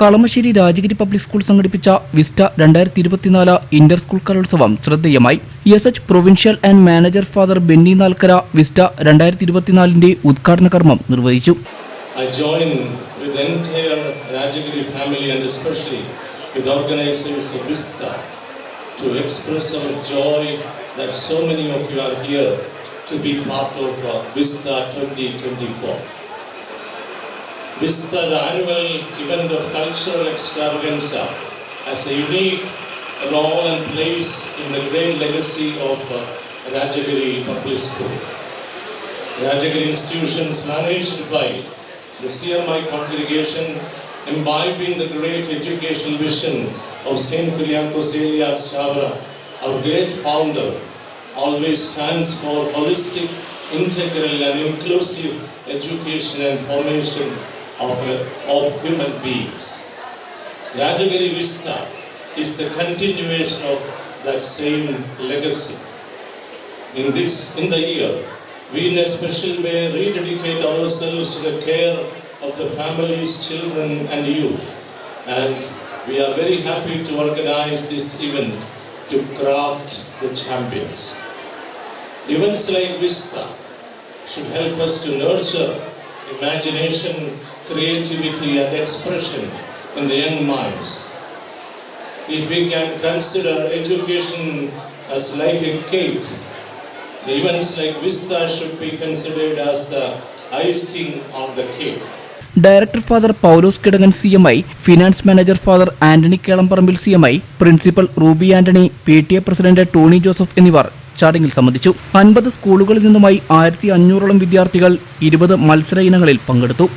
Kalamassery Rajagiri public school സംഘടിപ്പിച്ച Vista രണ്ടായിരത്തി ഇരുപത്തിനാല് ഇന്റർ സ്കൂൾ കലോത്സവം ശ്രദ്ധേയമായി S H provincial and manager father Benny Nalkara vista രണ്ടായിരത്തി ഇരുപത്തിനാലിന്റെ ഉദ്ഘാടന കർമ്മം നിർവഹിച്ചു to express our joy that so many of you are here to be part of uh, Vista 2024. Vista, the annual event of cultural extravaganza, as a unique role and place in the great legacy of uh, Rajagiri Public School. Rajagiri institutions managed by the CMI congregation imbibing the great educational vision of St. Kyriakos Elias Chavra, our great founder, always stands for holistic, integral and inclusive education and formation of, uh, of human beings. Rajagiri Vista is the continuation of that same legacy. In this, in the year, we in a special way rededicate ourselves to the care of the families, children and youth. And we are very happy to organize this event to craft the champions. Events like Vista should help us to nurture imagination, creativity and expression in the young minds. If we can consider education as like a cake, the events like Vista should be considered as the icing on the cake. Director father Paulose Kidangan C M I finance manager father Antony Kelamparambil C M I principal Ruby Antony P T A president Tony Joseph എന്നിവർ ചടങ്ങിൽ സംബന്ധിച്ചു. അൻപത് സ്കൂളുകളിൽ നിന്നുമായി ആയിരത്തി അഞ്ഞൂറോളം വിദ്യാർത്ഥികൾ ഇരുപത് മത്സര ഇനങ്ങളിൽ പങ്കെടുത്തു.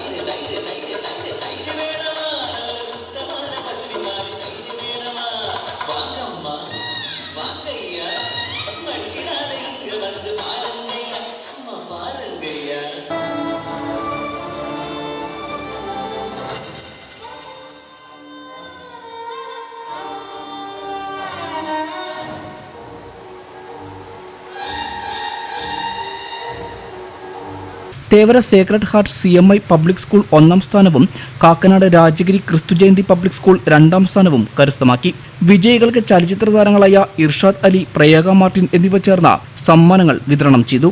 Thevara sacred heart C M I public school ഒന്നാം സ്ഥാനവും കാക്കനാട് രാജഗിരി ക്രിസ്തു ജയന്തി പബ്ലിക് സ്കൂൾ രണ്ടാം സ്ഥാനവും കരസ്ഥമാക്കി. വിജയികൾക്ക് ചലച്ചിത്ര താരങ്ങളായ ഇർഷാദ് അലി പ്രയാഗ മാർട്ടിൻ എന്നിവ ചേർന്ന സമ്മാനങ്ങൾ വിതരണം ചെയ്തു.